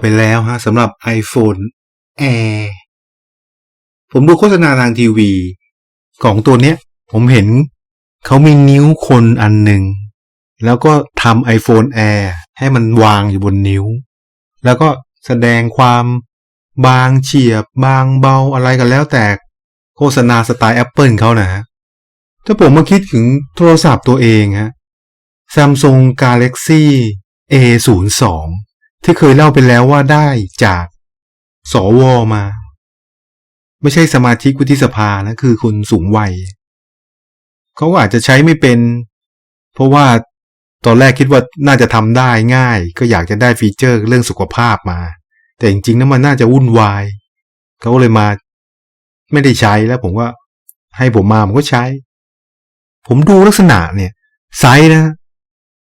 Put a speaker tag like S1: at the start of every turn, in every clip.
S1: ไปแล้วฮะสำหรับ iPhone Air ผมดูโฆษณาทางทีวี ของตัวเนี้ย ผมเห็นเขามีนิ้วคนอันหนึ่ง แล้วก็ทำ iPhone Air ให้มันวางอยู่บนนิ้ว แล้วก็แสดงความบางเฉียบ บางเบาอะไรกันแล้วแต่โฆษณาสไตล์ Apple เขานะฮะถ้าผมมาคิดถึงโทรศัพท์ตัวเองฮะ Samsung Galaxy A02 ที่เคยเล่าไปแล้วว่าได้จากสวมา ไม่ใช่สมาชิกวุฒิสภานะคือคุณสูงวัยเขาอาจจะใช้ไม่เป็น เพราะว่าตอนแรกคิดว่าน่าจะทำได้ง่าย ก็อยากจะได้ฟีเจอร์เรื่องสุขภาพมา แต่จริงๆนั้นมันน่าจะวุ่นวายเขาเลยมา ไม่ได้ใช้แล้วผมว่า ให้ผมมาผมก็ใช้ ผมดูลักษณะเนี่ยไซส์นะ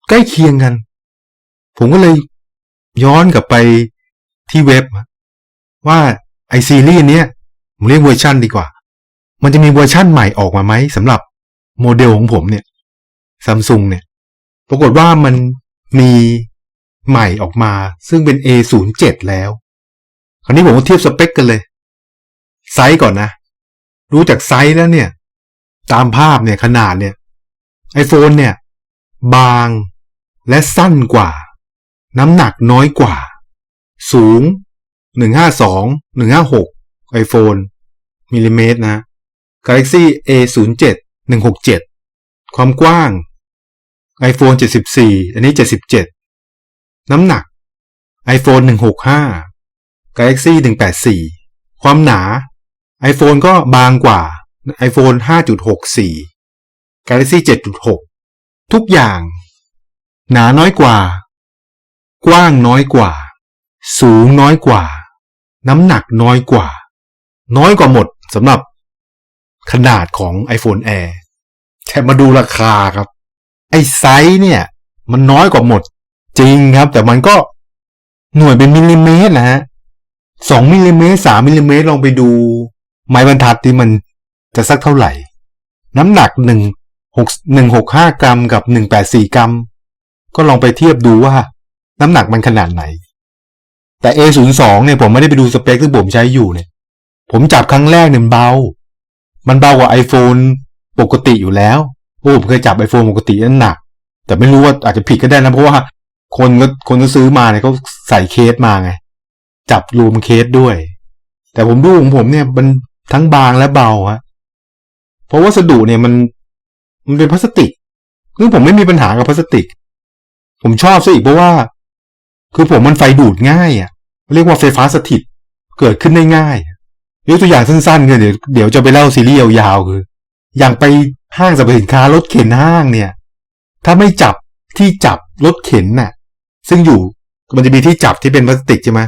S1: ใกล้เคียงกัน ผมก็เลย ย้อนกลับไปที่เว็บ ว่าไอซีรีส์เนี้ยผมเรียกเวอร์ชันดีกว่า มันจะมีเวอร์ชั่นใหม่ออกมาไหมสำหรับโมเดลของผมเนี่ยซัมซุงเนี่ย ปรากฏว่ามันมีใหม่ออกมา ซึ่งเป็น A07 แล้ว คราวนี้ผมเทียบสเปคกันเลย ไซส์ก่อนนะ รู้จากไซส์แล้วเนี่ย ตามภาพเนี่ยขนาดเนี่ย iPhone เนี่ย บางและสั้นกว่า น้ำหนักน้อยกว่า สูง 152 156 iPhone มิลลิเมตรนะ Galaxy A07 167 ความกว้าง iPhone 74 อันนี้ 77 น้ำหนัก iPhone 165 Galaxy 184 ความหนา iPhone ก็บางกว่า iPhone 5.64 Galaxy 7.6 ทุกอย่าง หนาน้อยกว่า กว้างน้อยกว่า สูงน้อยกว่า น้ำหนักน้อยกว่า น้อยกว่าหมดสำหรับขนาดของ iPhone Air แค่มาดูราคาครับ ไอ้ไซส์เนี่ย มันน้อยกว่าหมด จริงครับ แต่มันก็หน่วยเป็นมิลลิเมตรนะฮะสองมิลลิเมตรสามมิลลิเมตรลองไปดู ไม้บรรทัดที่มันจะสักเท่าไหร่ น้ำหนักหนึ่งหกหนึ่งหกห้ากรัมกับหนึ่งแปดสี่กรัม ก็ลองไปเทียบดูว่า น้ำหนักมันขนาดไหน แต่ A02 เนี่ยผมไม่ได้ไปดูสเปคที่ผมใช้อยู่เนี่ย ผมจับครั้งแรกเนี่ยเบา มันเบากว่า iPhone ปกติอยู่แล้วโอ้ผมเคยจับ iPhone ปกตินั้นหนัก แต่ไม่รู้ว่าอาจจะผิดก็ได้นะเพราะว่าคนก็คนก็ซื้อมาเนี่ยเขาใส่เคสมาไง จับรวมเคสด้วย แต่ผมดูของผมเนี่ยมันทั้งบางและเบาฮะเพราะวัสดุเนี่ยมันมันเป็นพลาสติกซึ่งผมไม่มีปัญหากับพลาสติก ผมชอบซะอีกเพราะว่า คือผมมันไฟดูดง่ายอะ เรียกว่าไฟฟ้าสถิต เกิดขึ้นได้ง่ายยกตัวอย่างสั้นๆกันเดี๋ยวเดี๋ยวจะไปเล่าซีรีส์ยาวๆคือ อย่างไปห้างสรรพสินค้ารถเข็นห้างเนี่ย ถ้าไม่จับที่จับรถเข็นน่ะ ซึ่งอยู่มันจะมีที่จับที่เป็นพลาสติกใช่ไหม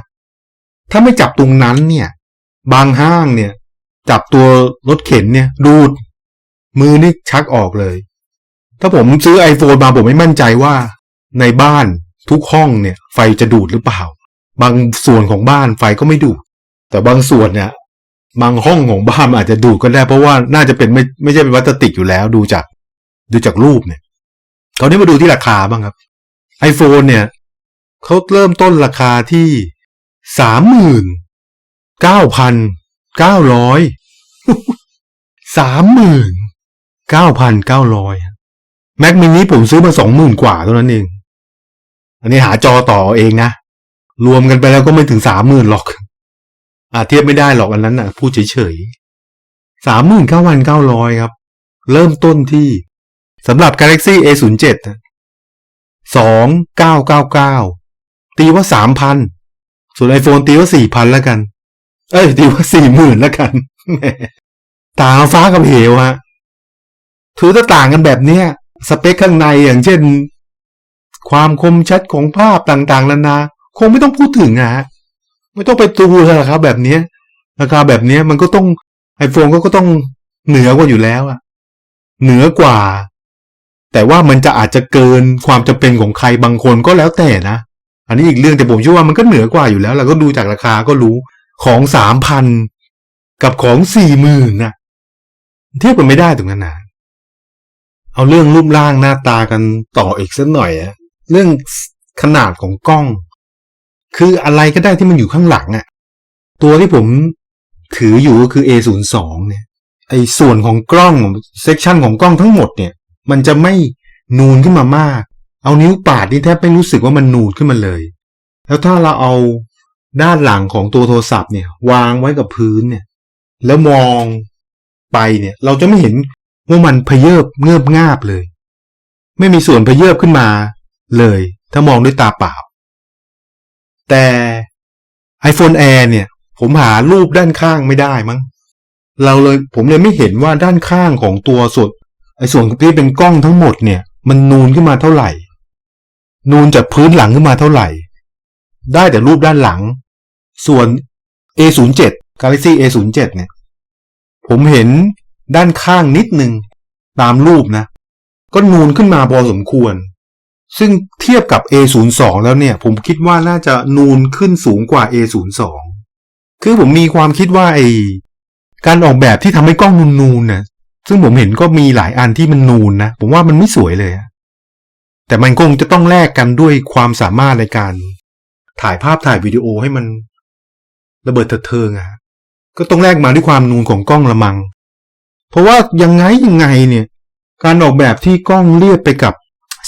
S1: ถ้าไม่จับตรงนั้นเนี่ย บางห้างเนี่ย จับตัวรถเข็นเนี่ย ดูด มือนี่ชักออกเลย ถ้าผมซื้อ iPhone มาผมไม่มั่นใจว่าในบ้าน ทุกห้องเนี่ย ไฟจะดูดหรือเปล่า บางส่วนของบ้านไฟก็ไม่ดูด แต่บางส่วนเนี่ย บางห้องของบ้านอาจจะดูดก็ได้เพราะว่าน่าจะเป็นไม่ไม่ใช่เป็นพลาสติกอยู่แล้วดูจากดูจากรูปเนี่ยคราวนี้มาดูที่ราคาบ้างครับ iPhone เนี่ยเขาเริ่มต้นราคาที่สามหมื่นเก้าพันเก้าร้อยสามหมื่นเก้าพันเก้าร้อยแม็กมินิผมซื้อมาสองหมื่นกว่าเท่านั้นเอง อันนี้หาจอต่อเองนะ รวมกันไปแล้วก็ไม่ถึงสามหมื่นหรอก อ่าเทียบไม่ได้หรอกอันนั้นนะพูดเฉยๆสามหมื่นเก้าพันเก้าร้อยครับ เริ่มต้นที่สำหรับ Galaxy A07 สองเก้าเก้าเก้าตีว่าสามพันส่วน iPhone ตีว่าสี่พันแล้วกัน เอ้ยตีว่าสี่หมื่นแล้วกันต่างฟ้ากับเหวฮะถือถ้าต่างกันแบบเนี้ย สเปคข้างในอย่างเช่น ความคมชัดของภาพต่างๆนานา คงไม่ต้องพูดถึงอะฮะไม่ต้องไปตูเลยครับ แบบนี้ราคาแบบนี้มันก็ต้อง iPhone ก็ก็ต้องเหนือกว่าอยู่แล้วอะเหนือกว่า แต่ว่ามันจะอาจจะเกินความจำเป็นของใครบางคนก็แล้วแต่นะ อันนี้อีกเรื่องแต่ผมเชื่อว่ามันก็เหนือกว่าอยู่แล้วเราก็ดูจากราคาก็รู้ของสามพันกับของสี่หมื่นนะเทียบกันไม่ได้ตรงนั้นนะเอาเรื่องรูปร่างหน้าตากันต่ออีกสักหน่อยอะ เรื่องขนาดของกล้อง คืออะไรก็ได้ที่มันอยู่ข้างหลังอะ่ะ ตัวที่ผมถืออยู่ก็คือ A02 เนี่ยไอ้ส่วนของกล้องเซกชันของกล้องทั้งหมดเนี่ย มันจะไม่นูนขึ้นมามาก เอานิ้วปาดนี่แทบไม่รู้สึกว่ามันนูนขึ้นมาเลย แล้วถ้าเราเอาด้านหลังของตัวโทรศัพท์เนี่ย วางไว้กับพื้นเนี่ย แล้วมองไปเนี่ย เราจะไม่เห็นว่ามันพเยิบเงือบงาบเลย ไม่มีส่วนพเยิบขึ้นมา เลยถ้ามองด้วยตาเปล่า แต่ iPhone Air เนี่ย ผมหารูปด้านข้างไม่ได้มั้ง เราเลยผมเลยไม่เห็นว่าด้านข้างของตัวส่วนไอ้ส่วนที่เป็นกล้องทั้งหมดเนี่ย มันนูนขึ้นมาเท่าไหร่ นูนจากพื้นหลังขึ้นมาเท่าไหร่ ได้แต่รูปด้านหลัง ส่วน A07 Galaxy A07 เนี่ย ผมเห็นด้านข้างนิดนึงตามรูปนะ ก็นูนขึ้นมาพอสมควร ซึ่งเทียบกับ A02 แล้วเนี่ย ผมคิดว่าน่าจะนูนขึ้นสูงกว่า A02 คือผมมีความคิดว่าไอการออกแบบที่ทำให้กล้องนูนๆเนี่ยซึ่งผมเห็นก็มีหลายอันที่มันนูนนะ ผมว่ามันไม่สวยเลย แต่มันคงจะต้องแลกกันด้วยความสามารถในการ ถ่ายภาพถ่ายวิดีโอให้มัน ระเบิดเถิดเทิงอะก็ต้องแลกมาด้วยความนูนของกล้องละมัง เพราะว่ายังไงยังไงเนี่ย การออกแบบที่กล้องเรียบไปกับ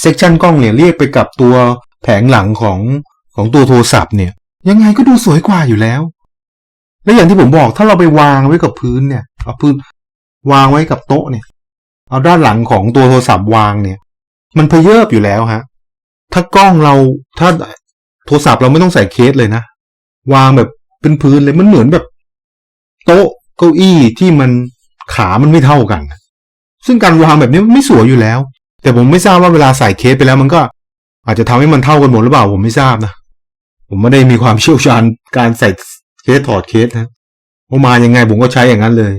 S1: เซกชันกล้องเนี่ยเรียบไปกับตัวแผงหลังของของตัวโทรศัพท์เนี่ย ยังไงก็ดูสวยกว่าอยู่แล้ว และอย่างที่ผมบอกถ้าเราไปวางไว้กับพื้นเนี่ยเอาพื้นวางไว้กับโต๊ะเนี่ย เอาด้านหลังของตัวโทรศัพท์วางเนี่ย มันเพเยิบอยู่แล้วฮะ ถ้ากล้องเราถ้าโทรศัพท์เราไม่ต้องใส่เคสเลยนะ วางแบบเป็นพื้นเลยมันเหมือนแบบ โต๊ะเก้าอี้ที่มันขามันไม่เท่ากัน ซึ่งการวางแบบนี้ไม่สวยอยู่แล้ว แต่ผมไม่ทราบว่าเวลาใส่เคสไปแล้วมันก็ อาจจะทำให้มันเท่ากันหมดหรือเปล่าผมไม่ทราบนะ ผมไม่ได้มีความเชี่ยวชาญการใส่เคสถอดเคสนะว่ามายังไงผมก็ใช้อย่างนั้นเลย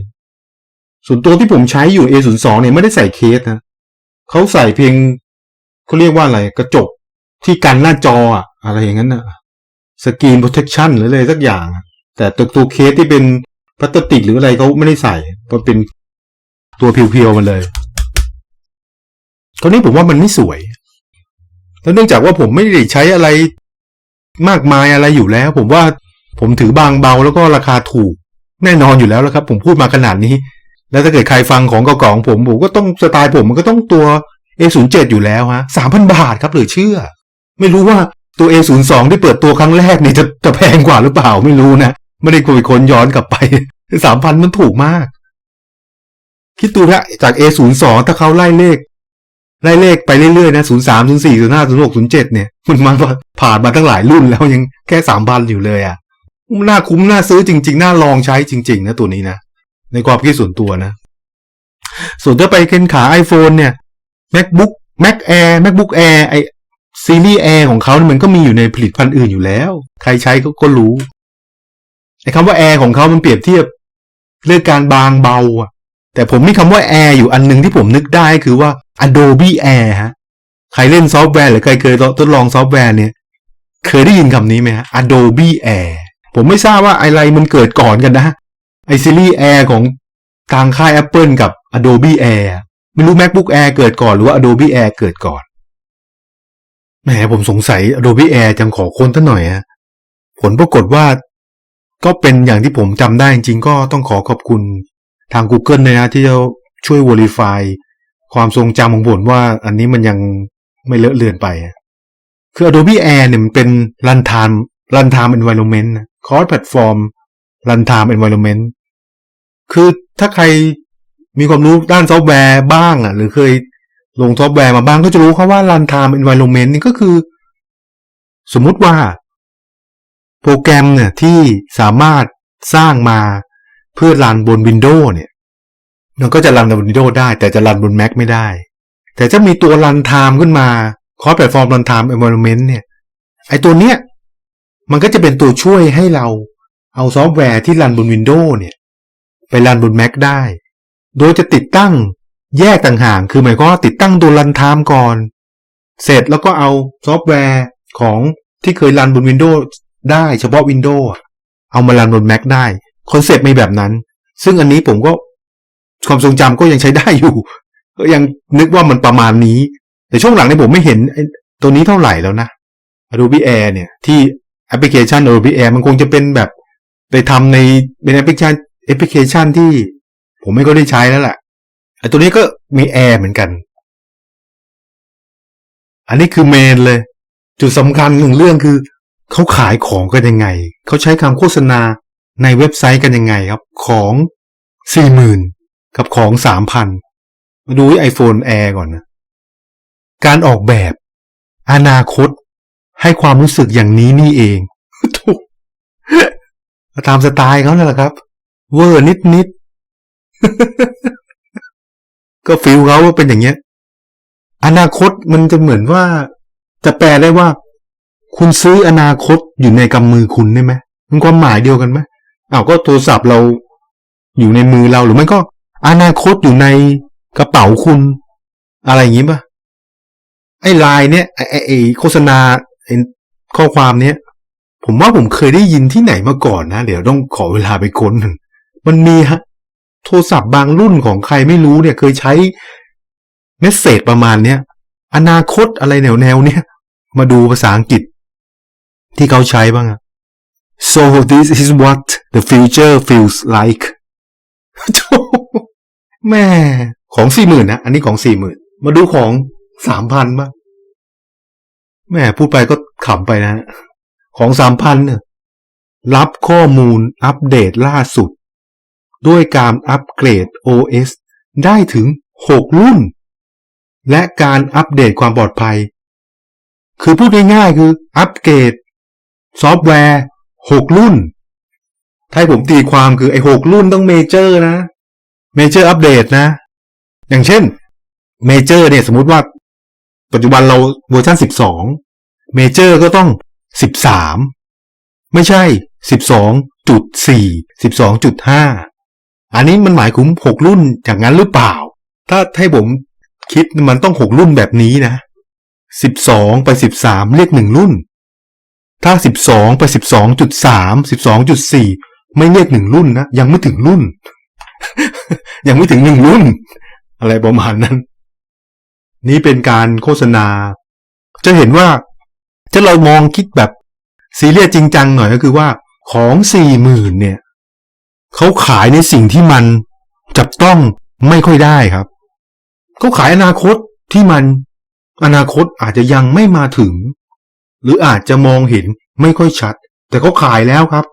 S1: ส่วนตัวที่ผมใช้อยู่ A02 เนี่ยไม่ได้ใส่เคสนะเขาใส่เพียงเขาเรียกว่าอะไรกระจกที่กันหน้าจออะอะไรอย่างนั้นนะสกรีนโปรเทคชันหรืออะไรสักอย่าง แต่ตัวตัวเคสที่เป็นพลาสติกหรืออะไรเขาไม่ได้ใส่มันเป็นตัวเพียวๆมันเลย ตอนนี้ผมว่ามันไม่สวย แล้วเนื่องจากว่าผมไม่ได้ใช้อะไรมากมายอะไรอยู่แล้ว ผมว่าผมถือบางเบาแล้วก็ราคาถูกแน่นอนอยู่แล้วละครับ ผมพูดมาขนาดนี้ แล้วถ้าเกิดใครฟังของเก่าของผมผมก็ต้องสไตล์ผมมันก็ต้องตัว A07 อยู่แล้วฮะสามพันบาทครับหลือเชื่อ ไม่รู้ว่าตัว A02 ที่เปิดตัวครั้งแรกนี่จะจะแพงกว่าหรือเปล่าไม่รู้นะ ไม่ได้คุยคนย้อนกลับไปสามพันมันถูกมาก คิดดูนะจาก A02 ถ้าเขาไล่เลข ไล่เลขไปเรื่อยๆนะ0 3 0 4 0 5 0 6 0 7เนี่ยมันมาผ่านมาตั้งหลายรุ่นแล้วยังแค่สามพันอยู่เลยอะน่าคุ้มน่าซื้อจริง ๆ น่าลองใช้จริง ๆ นะตัวนี้นะ ในความคิดส่วนตัวนะ ส่วนถ้าไปเค้นขา iPhone เนี่ย MacBook Mac Air MacBook Air ไอซีรีส์ Air ของเขาเนี่ยมันก็มีอยู่ในผลิตภัณฑ์อื่นอยู่แล้ว ใครใช้ก็ก็รู้ไอคำว่า Air ของเขามันเปรียบเทียบเรื่องการบางเบาอะ แต่ผมมีคำว่า Air อยู่อันหนึ่งที่ผมนึกได้คือว่า Adobe Air ฮะ ใครเล่นซอฟต์แวร์หรือใครเคยทดลองซอฟต์แวร์เนี่ย เคยได้ยินคำนี้ไหมฮะ Adobe Air ผมไม่ทราบว่าอะไรมันเกิดก่อนกันนะ ไอซีรีส์ Air ของทางค่าย Apple กับ Adobe Air ไม่รู้ MacBook Air เกิดก่อนหรือว่า Adobe Air เกิดก่อนแหมผมสงสัย Adobe Air จังขอคนท่านหน่อยฮะผลปรากฏว่า ก็เป็นอย่างที่ผมจำได้จริงๆก็ต้องขอขอบคุณ ทาง Google เลยนะที่จะช่วย verify ความทรงจำของผมว่าอันนี้มันยังไม่เลอะเลือนไป คือ Adobe Air เนี่ยมันเป็น runtime runtime environment cross platform runtime environment คือถ้าใครมีความรู้ด้านซอฟต์แวร์บ้างอะ หรือเคยลงซอฟต์แวร์มาบ้างก็จะรู้ครับว่า runtime environment นี่ก็คือ สมมุติว่า โปรแกรมเนี่ยที่สามารถสร้างมา เพื่อรันบน Windows เนี่ยมันก็จะรันบน Windows ได้ แต่จะรันบน Mac ไม่ได้ แต่ถ้ามีตัว runtime ขึ้นมา cross platform runtime environment เนี่ยไอตัวเนี้ยมันก็จะเป็นตัวช่วยให้เราเอาซอฟต์แวร์ที่รันบน Windows เนี่ยไปรันบน Mac ได้ โดยจะติดตั้งแยกต่างหากคือหมายความว่าติดตั้งตัว runtime ก่อน เสร็จแล้วก็เอาซอฟต์แวร์ของที่เคยรันบน Windows ได้เฉพาะ Windows เอามารันบน Mac ได้ คอนเซปต์ไม่แบบนั้น ซึ่งอันนี้ผมก็ความทรงจำก็ยังใช้ได้อยู่ ก็ยังนึกว่ามันประมาณนี้ แต่ช่วงหลังเนี่ยผมไม่เห็นตัวนี้เท่าไหร่แล้วนะ Adobe Air เนี่ย ที่แอปพลิเคชัน Adobe Air มันคงจะเป็นแบบ ไปทำในเป็นแอปพลิเคชันแอปพลิเคชันที่ผมไม่ก็ได้ใช้แล้วแหละไอ้ตัวนี้ก็มี Air เหมือนกัน อันนี้คือเมนเลย จุดสำคัญหนึ่งเรื่องคือ เขาขายของกันยังไง เขาใช้คำโฆษณา ในเว็บไซต์กันยังไงครับของสี่หมื่นกับของสามพันมาดูที่ iPhone Air ก่อนนะการออกแบบ อนาคตให้ความรู้สึกอย่างนี้นี่เองถูกตามสไตล์เขานั่นแหละครับ เวอร์นิดนิดๆก็ฟิลเขาว่าเป็นอย่างเงี้ย อนาคตมันจะเหมือนว่า จะแปลได้ว่า คุณซื้ออนาคตอยู่ในกำมือคุณได้ไหมมันความหมายเดียวกันไหม อ้าวก็โทรศัพท์เราอยู่ในมือเราหรือไม่ก็ อนาคตอยู่ในกระเป๋าคุณ อะไรอย่างงี้ป่ะไอ้ไลน์เนี่ยไอ้ไอ้โฆษณาไอ้ข้อความเนี้ยผมว่าผมเคยได้ยินที่ไหนมาก่อนนะ เดี๋ยวต้องขอเวลาไปค้นหนึ่งมันมีฮะ โทรศัพท์บางรุ่นของใครไม่รู้เนี่ย เคยใช้เมสเซจประมาณเนี้ยอนาคตอะไรแนวแนวๆเนี้ยมาดูภาษาอังกฤษที่เขาใช้บ้างอะ so this is what the future feels like แม่ของสี่หมื่นนะ อันนี้ของสี่หมื่นมาดูของสามพันบ้างแม่พูดไปก็ขำไปนะ ของสามพันเนี่ยรับข้อมูลอัปเดตล่าสุด ด้วยการอัปเกรด OS ได้ถึง 6 รุ่น และการอัปเดตความปลอดภัย คือพูดง่ายๆคืออัปเกรด ซอฟต์แวร์ 6รุ่น ถ้าให้ผมตีความคือไอ้6รุ่นต้องเมเจอร์นะเมเจอร์อัปเดตนะ อย่างเช่นเมเจอร์เนี่ยสมมติว่า ปัจจุบันเราเวอร์ชัน12เมเจอร์ก็ต้อง13ไม่ใช่12.4 12.5อันนี้มันหมายถึง6รุ่นอย่างนั้นหรือเปล่า ถ้าให้ผมคิดมันต้อง6รุ่นแบบนี้นะ12ไป13เรียก1รุ่น ถ้า 12 ไป 12.3 12.4 ไม่เรียก1รุ่นนะ ยังไม่ถึงรุ่น ยังไม่ถึง1รุ่น อะไรประมาณนั้น นี่เป็นการโฆษณา จะเห็นว่าถ้าเรามองคิดแบบซีเรียสจริงจังหน่อยก็คือว่าของสี่หมื่นเนี่ยเขาขายในสิ่งที่มันจับต้องไม่ค่อยได้ครับเขาขายอนาคตที่มันอนาคตอาจจะยังไม่มาถึง หรืออาจจะมองเห็นไม่ค่อยชัด แต่เขาขายแล้วครับ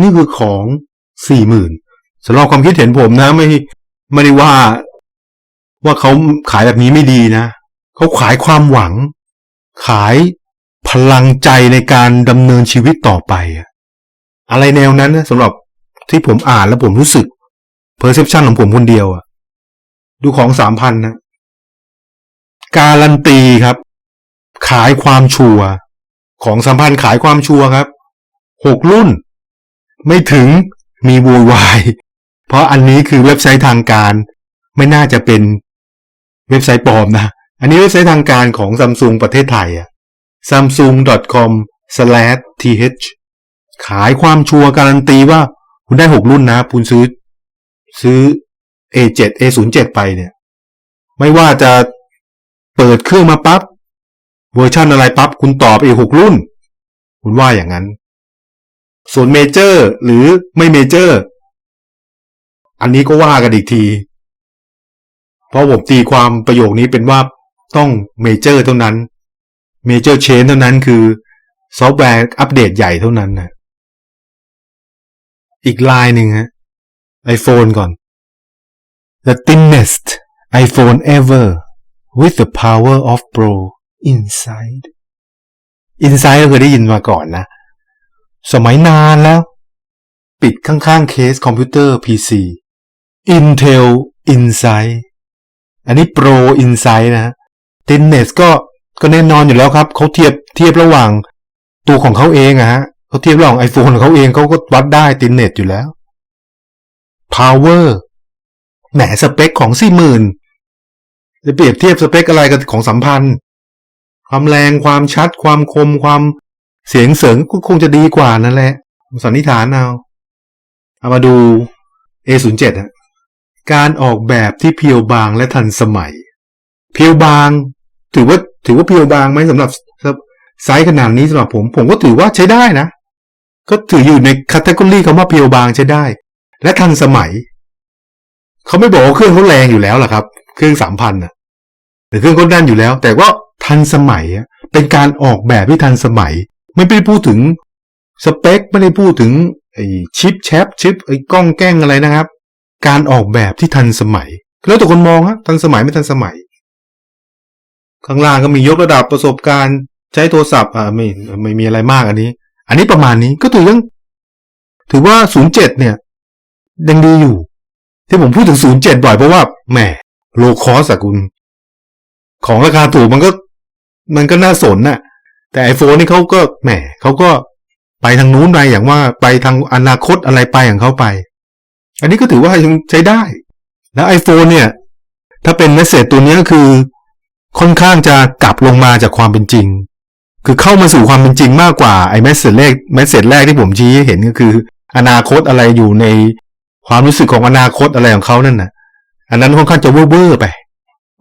S1: นี่คือของสี่หมื่นสำหรับความคิดเห็นผมนะไม่ไม่ได้ว่า ว่าเขาขายแบบนี้ไม่ดีนะเขาขายความหวัง ขายพลังใจในการดำเนินชีวิตต่อไป อะอะไรแนวนั้นนะสำหรับที่ผมอ่านแล้วผมรู้สึก perception ของผมคนเดียวอะดูของสามพันนะ การันตีครับ ขายความชัวร์ ของสามพันธ์ขายความชัวร์ครับหกรุ่น ไม่ถึงมีโวยวาย เพราะอันนี้คือเว็บไซต์ทางการไม่น่าจะเป็นเว็บไซต์ปลอมนะ อันนี้เว็บไซต์ทางการของซัมซุงประเทศไทยอะ samsung.com/th ขายความชัวร์การันตีว่าคุณได้หกรุ่นนะ คุณซื้อ ซื้อ A7 A07 ไปเนี่ย ไม่ว่าจะเปิดเครื่องมาปั๊บ เวอร์ชันอะไรปั๊บคุณตอบอีกหกรุ่น คุณว่าอย่างนั้น ส่วนเมเจอร์หรือไม่เมเจอร์ อันนี้ก็ว่ากันอีกที เพราะผมตีความประโยคนี้เป็นว่าต้องเมเจอร์เท่านั้นเมเจอร์เชนเท่านั้นคือซอฟต์แวร์อัปเดตใหญ่เท่านั้นนะอีกลายหนึ่งฮะ iPhone ก่อน The thinnest iPhone ever with the power of Pro inside inside ก็เคยได้ยินมาก่อนนะ สมัยนานแล้ว ปิดข้างๆเคสคอมพิวเตอร์ PC Intel Inside อันนี้ Pro Inside นะ thinness ก็ก็แน่นอนอยู่แล้วครับ เขาเทียบเทียบระหว่างตัวของเขาเองอะฮะเขาเทียบระหว่าง iPhone ของเขาเองเขาก็วัดได้ thinness อยู่แล้ว power แหมสเปคของสี่หมื่นจะเปรียบเทียบสเปคอะไรกับของสัมพันธ์ ความแรงความชัด ความคมความเสียงเสริงก็คงจะดีกว่านั่นแหละสันนิษฐานเอาเอามาดู A07 ฮะการออกแบบที่เพียวบางและทันสมัย เพียวบาง ถือว่าถือว่าเพียวบางไหมสำหรับไซส์ขนาดนี้สำหรับผม ผมก็ถือว่าใช้ได้นะ ก็ถืออยู่ในคัตเกอรี่คำว่าเพียวบางใช้ได้ และทันสมัย เขาไม่บอกว่าเครื่องเขาแรงอยู่แล้วล่ะครับ เครื่องสามพันนะหรือเครื่องเขาแน่นอยู่แล้ว แต่ว่า ทันสมัยเป็นการออกแบบที่ทันสมัย ไม่ได้พูดถึงสเปคไม่ได้พูดถึงไอ้ชิปแชปชิปไอ้กล้องแกล้งอะไรนะครับ การออกแบบที่ทันสมัย แล้วแต่คนมองฮะทันสมัยไม่ทันสมัย ข้างล่างก็มียกระดับประสบการณ์ใช้โทรศัพท์อ่าไม่ไม่มีอะไรมากอันนี้ อันนี้ประมาณนี้ก็ถือยังถือว่า07เจ็ดเนี่ยยังดีอยู่ ที่ผมพูดถึง07บ่อยเพราะว่าแหมโลคอสอะคุณ ของราคาถูกมันก็ มันก็น่าสนน่ะ แต่ไอโฟนนี่เขาก็แหมเขาก็ไปทางนู้นไปอย่างว่าไปทางอนาคตอะไรไปอย่างเขาไป อันนี้ก็ถือว่ายังใช้ได้ แล้ว iPhone เนี่ย ถ้าเป็นเมสเซจตัวนี้ยคือ ค่อนข้างจะกลับลงมาจากความเป็นจริง คือเข้ามาสู่ความเป็นจริงมากกว่าไอ้เมสเซจแรกเมสเซจแรกที่ผมชี้เห็นก็คือ อนาคตอะไรอยู่ในความรู้สึกของอนาคตอะไรของเขานั่นน่ะ อันนั้นค่อนข้างจะเว่อร์ไป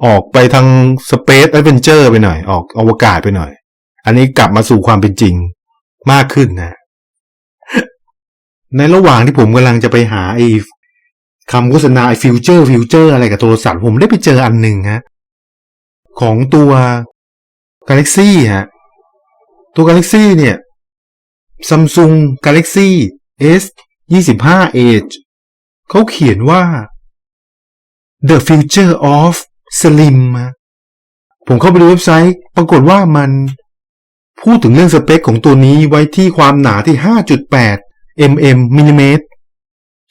S1: ออกไปทางสเปซแอดเวนเจอร์ไปหน่อย ออกอวกาศไปหน่อย อันนี้กลับมาสู่ความเป็นจริงมากขึ้นนะ ในระหว่างที่ผมกำลังจะไปหาไอ้คำโฆษณาไอ้ฟิวเจอร์ฟิวเจอร์อะไรกับโทรศัพท์ผมได้ไปเจออันหนึ่งฮะ ของตัว Galaxy ฮะ ตัว Galaxy เนี่ย Samsung Galaxy S 25 Edge เขาเขียนว่า The Future of Slim ฮะผมเข้าไปดูเว็บไซต์ ปรากฏว่ามันพูดถึงเรื่องสเปคของตัวนี้ไว้ที่ความหนาที่ 5.8 mm มิลลิเมตร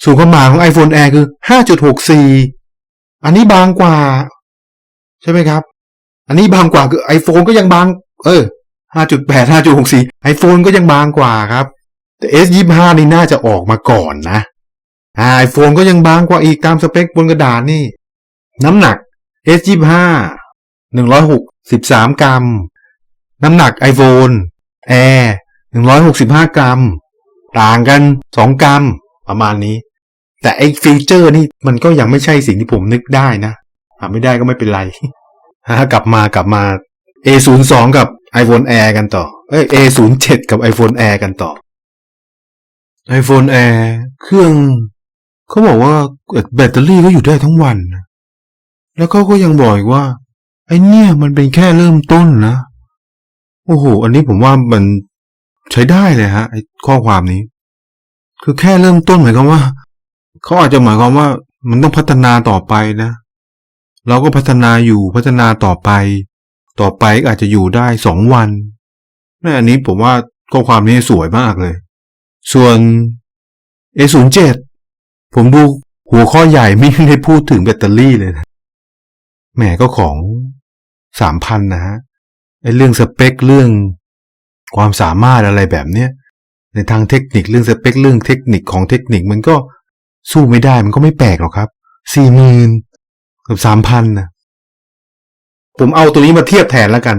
S1: ส่วนความหนาของ iPhone Air คือ 5.64 อันนี้บางกว่า ใช่ไหมครับ อันนี้บางกว่าคือ iPhone ก็ยังบาง เออ 5.8 5.64 iPhone ก็ยังบางกว่าครับ แต่ S25 นี่น่าจะออกมาก่อนนะไอ่า iPhone ก็ยังบางกว่าอีกตามสเปคบนกระดาษนี่ น้ำหนัก S25 163กสิบสามกรัม น้ำหนัก iPhone Air 165กสิบห้ากรัม ต่างกัน2กรัม ประมาณนี้ แต่ไอ้ฟีเจอร์นี่มันก็ยังไม่ใช่สิ่งที่ผมนึกได้นะหาไม่ได้ก็ไม่เป็นไรฮะกลับมากลับมา A02 กับ iPhone Air กันต่อ เอ้ย A07 กับ iPhone Air กันต่อ iPhone Air เครื่อง เขาบอกว่าแบตเตอรี่ก็อยู่ได้ทั้งวันนะ แล้วเขาก็ยังบอกอีกว่า ไอ้เนี่ยมันเป็นแค่เริ่มต้นนะ โอ้โห อันนี้ผมว่ามันใช้ได้เลยฮะไอ้ข้อความนี้ คือแค่เริ่มต้นหมายความว่าเขาอาจจะหมายความว่ามันต้องพัฒนาต่อไปนะ เราก็พัฒนาอยู่พัฒนาต่อไป ต่อไปก็อาจจะอยู่ได้สองวันแม่อันนี้ผมว่าข้อความนี้สวยมากเลย ส่วน A07 ผมดูหัวข้อใหญ่ไม่ได้พูดถึงแบตเตอรี่เลยนะ แหมก็ของสามพันนะฮะไอ้เรื่องสเปคเรื่องความสามารถอะไรแบบเนี้ยในทางเทคนิคเรื่องสเปคเรื่องเทคนิคของเทคนิคมันก็สู้ไม่ได้มันก็ไม่แปลกหรอกครับสี่หมื่นกับสามพันนะผมเอาตัวนี้มาเทียบแทนแล้วกัน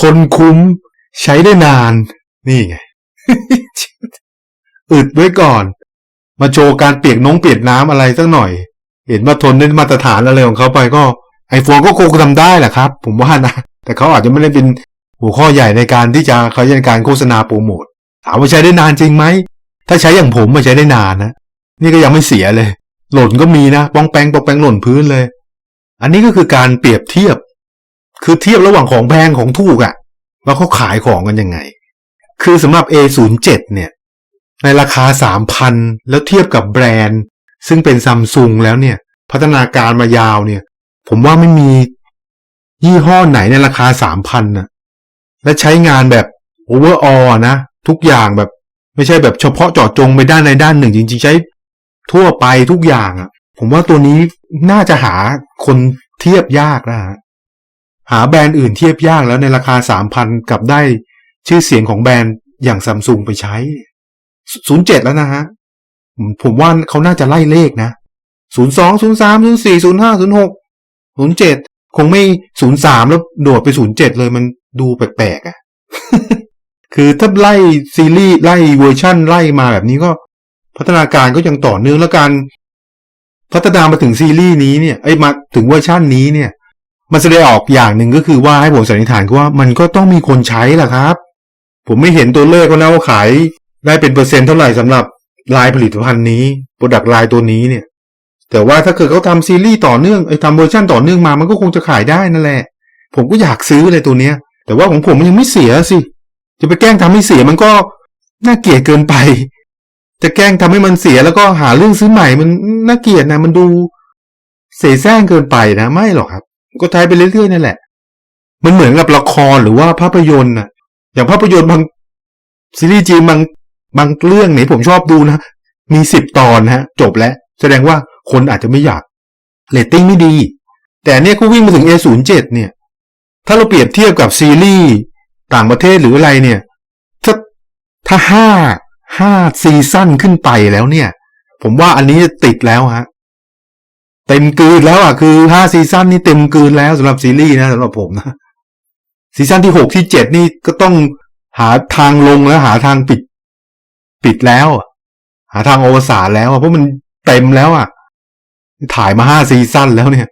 S1: ทนคุ้มใช้ได้นาน นี่ไงอึดไว้ก่อน มาโชว์การเปียกน้องเปียกน้ำอะไรสักหน่อย เห็นว่าทนได้มาตรฐานอะไรของเขาไปก็ ไอโฟนก็คงทำได้แหละครับ ผมว่านะ แต่เขาอาจจะไม่ได้เป็นหัวข้อใหญ่ในการที่จะเขาจะการโฆษณาโปรโมทถามว่าใช้ได้นานจริงไหม ถ้าใช้อย่างผมมันใช้ได้นานนะ นี่ก็ยังไม่เสียเลย หล่นก็มีนะป้องแปงป้องแปงหล่นพื้นเลย อันนี้ก็คือการเปรียบเทียบ คือเทียบระหว่างของแพงของถูกอะว่าเขาขายของกันยังไง คือสำหรับ A07 เนี่ย ในราคา 3,000 แล้วเทียบกับแบรนด์ ซึ่งเป็นซัมซุงแล้วเนี่ย พัฒนาการมายาวเนี่ย ผมว่าไม่มียี่ห้อไหนในราคา3,000น่ะและใช้งานแบบโอเวอร์ออนะ ทุกอย่างแบบไม่ใช่แบบเฉพาะเจาะจงไปด้านในด้านหนึ่ง จริง ๆ ใช้ทั่วไปทุกอย่างอะ ผมว่าตัวนี้น่าจะหาคนเทียบยากนะฮะหาแบรนด์อื่นเทียบยากแล้วในราคา3,000กับได้ชื่อเสียงของแบรนด์อย่างซัมซุงไปใช้ศูนย์เจ็ดแล้วนะฮะผมว่าเขาน่าจะไล่เลขนะศูนย์สองศูนย์สามศูนย์สี่ศูนย์ห้าศูนย์หก ศูนย์เจ็ดคงไม่ศูนย์สามแล้วโดดไปศูนย์เจ็ดเลยมันดูแปลกๆอะ่ะ คือถ้าไล่ซีรีส์ไล่เวอร์ชั่นไล่มาแบบนี้ก็พัฒนาการก็ยังต่อเนื่องแล้วการพัฒนามาถึงซีรีส์นี้เนี่ยไอ้มาถึงเวอร์ชั่นนี้เนี่ย มันแสดงออกอย่างหนึ่งก็คือว่าให้ผมสันนิษฐานว่ามันก็ต้องมีคนใช้แหละครับ ผมไม่เห็นตัวเลขว่านะว่าขายได้เป็นเปอร์เซ็นต์เท่าไหร่สำหรับลายผลิตภัณฑ์นี้โปรดักต์ลายตัวนี้เนี่ย แต่ว่าถ้าเกิดเขาทำซีรีส์ต่อเนื่องไอ้ทำเวอร์ชันต่อเนื่องมามันก็คงจะขายได้นั่นแหละ ผมก็อยากซื้อเลยตัวเนี้ย แต่ว่าของผมมันยังไม่เสียสิ จะไปแกล้งทำให้เสียมันก็น่าเกลียดเกินไป จะแกล้งทำให้มันเสียแล้วก็หาเรื่องซื้อใหม่มันน่าเกลียดนะมันดู เสแสร้งเกินไปนะไม่หรอกครับ ก็ใช้ไปเรื่อยๆนั่นแหละ มันเหมือนกับละครหรือว่าภาพยนตร์นะอย่างภาพยนตร์บางซีรีส์จีนบางบางเรื่องเนี่ยผมชอบดูนะมีสิบตอนนะฮะ จบแล้ว แสดงว่าคนอาจจะไม่อยากเรตติ้งไม่ดี แต่เนี่ยก็วิ่งมาถึง A07 เนี่ย ถ้าเราเปรียบเทียบกับซีรีส์ต่างประเทศหรืออะไรเนี่ย ถ้าถ้าห้าห้าซีซั่นขึ้นไปแล้วเนี่ย ผมว่าอันนี้ติดแล้วฮะ เต็มกืนแล้วอะคือห้าซีซั่นนี่เต็มกืนแล้วสำหรับซีรีส์นะสำหรับผมนะซีซั่นที่หกที่เจ็ดนี่ก็ต้องหาทางลงแล้วหาทางปิด ปิดแล้ว หาทางอวสานแล้วเพราะมันเต็มแล้วอะ ถ่ายมาห้าซีซั่นแล้วเนี่ย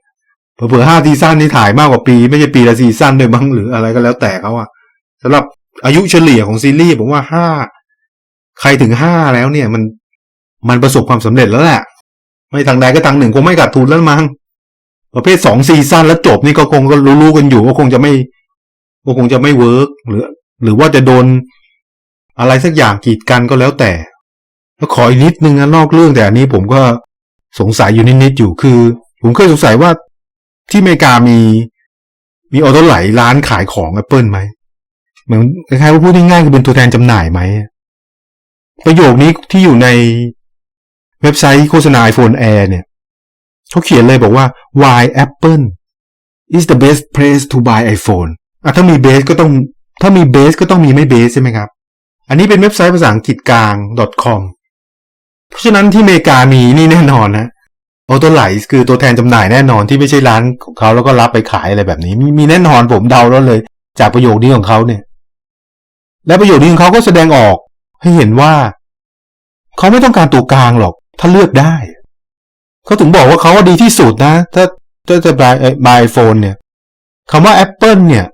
S1: เผื่อห้าซีซั่นนี่ถ่ายมากกว่าปี ไม่ใช่ปีละซีซั่นด้วยบ้างหรืออะไรก็แล้วแต่เขาอะสำหรับอายุเฉลี่ยของซีรีส์ผมว่าห้าใครถึงห้าแล้วเนี่ย มันมันประสบความสำเร็จแล้วแหละ ไม่ทางใดก็ทางหนึ่งคงไม่ขาดทุนแล้วมั้งประเภทสองซีซั่นแล้วจบนี่ก็คงก็รู้ๆกันอยู่ว่าคงจะไม่ว่าคงจะไม่เวิร์กหรือ หรือว่าจะโดนอะไรสักอย่างกีดกันก็แล้วแต่แล้วขออีกนิดนึงนะนอกเรื่องแต่อันนี้ผมก็ สงสัยอยู่นิดๆอยู่คือ ผมเคยสงสัยว่าที่อเมริกามี มีออโต้ไหลร้านขายของ Apple ไหมเหมือนคล้ายๆว่าพูดง่ายๆคือเป็นตัวแทนจำหน่ายไหม ประโยคนี้ที่อยู่ในเว็บไซต์โฆษณา iPhone Air เนี่ยเขาเขียนเลยบอกว่า why Apple is the best place to buy iPhone อะถ้ามีเบสก็ต้อง ถ้ามีเบสก็ต้องมีไม่เบสใช่ไหมครับ อันนี้เป็นเว็บไซต์ภาษาอังกฤษกลาง .com เพราะฉะนั้นที่อเมริกามีนี่แน่นอนนะออโตไลซ์คือตัวแทนจำหน่ายแน่นอนที่ไม่ใช่ร้านของเขาแล้วก็รับไปขายอะไรแบบนี้ มีมีแน่นอนผมเดาแล้วเลย จากประโยคนี้ของเขาเนี่ย และประโยคนี้ของเขาก็แสดงออก ให้เห็นว่า เขาไม่ต้องการตัวกลางหรอก ถ้าเลือกได้ เขาถึงบอกว่าเขาว่าดีที่สุดนะ ถ้าถ้าจะบายบายโฟนเนี่ยคำว่า Apple เนี่ย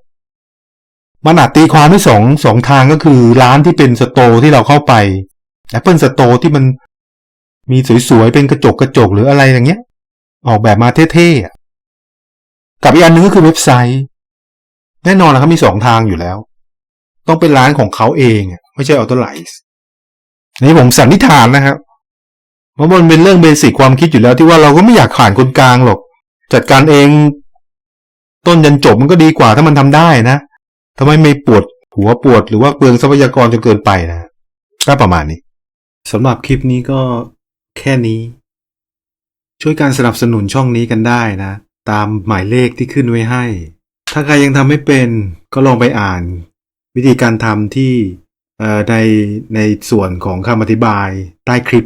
S1: มันอาจตีความได้สองสองทางก็คือร้านที่เป็นสโตร์ที่เราเข้าไป Apple Store ที่มัน มีสวยๆ เป็นกระจกกระจกหรืออะไรอย่างเงี้ย ออกแบบมาเท่ๆกับอีกอันนึงก็คือเว็บไซต์ แน่นอนนะเขามีสองทางอยู่แล้ว ต้องเป็นร้านของเขาเอง ไม่ใช่ออโตไลซ์นี่ผมสันนิษฐานนะครับเพราะมันเป็นเรื่องเบสิกความคิดอยู่แล้วที่ว่าเราก็ไม่อยากผ่านคนกลางหรอก จัดการเอง ต้นยันจบมันก็ดีกว่าถ้ามันทำได้นะทำไมไม่ปวดหัวปวดหรือว่าเปลืองทรัพยากรจนเกินไปนะก็ประมาณนี้สำหรับคลิปนี้ก็ แค่นี้ ช่วยการสนับสนุนช่องนี้กันได้นะ ตามหมายเลขที่ขึ้นไว้ให้ ถ้าใครยังทำไม่เป็นก็ลองไปอ่าน วิธีการทำที่ในในส่วนของคำอธิบายใต้คลิป